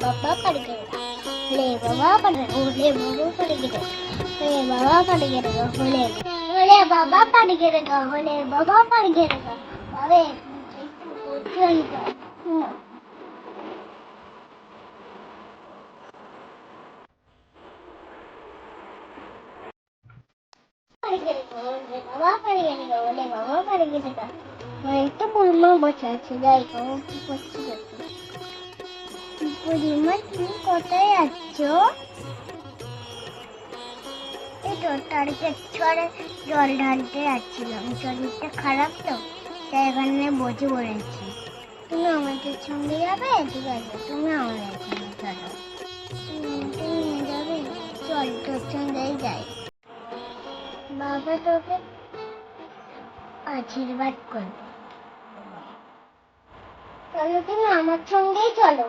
பாப்பா படிக்கிறதா ஒலே பாபா படிக்கிறது ஒலே பாபா படிக்கிறது ஒலே பாபா படிக்கிறது ஒலே ஒலே பாபா படிக்கிறது ஒலே பாபா படிக்கிறது அவே படிக்கிறது ஒலே பாபா படிக்கிறது எட்டு மூலமாக போச்சு ஆச்சு இதாயிருக்கும் போச்சு কোথায় এই জল ঢালতে যাচ্ছিলাম। শরীরটা খারাপ তো, তাই এখানে বসে পড়েছি। তুমি আমাদের সঙ্গে যাবে? ঠিক আছে, তুমি আমাদের সঙ্গে চলো। তুমি যাবে? চল, তোর সঙ্গেই যাই। বাবা তোকে আশীর্বাদ করবে। চলো, তুমি আমার সঙ্গেই চলো।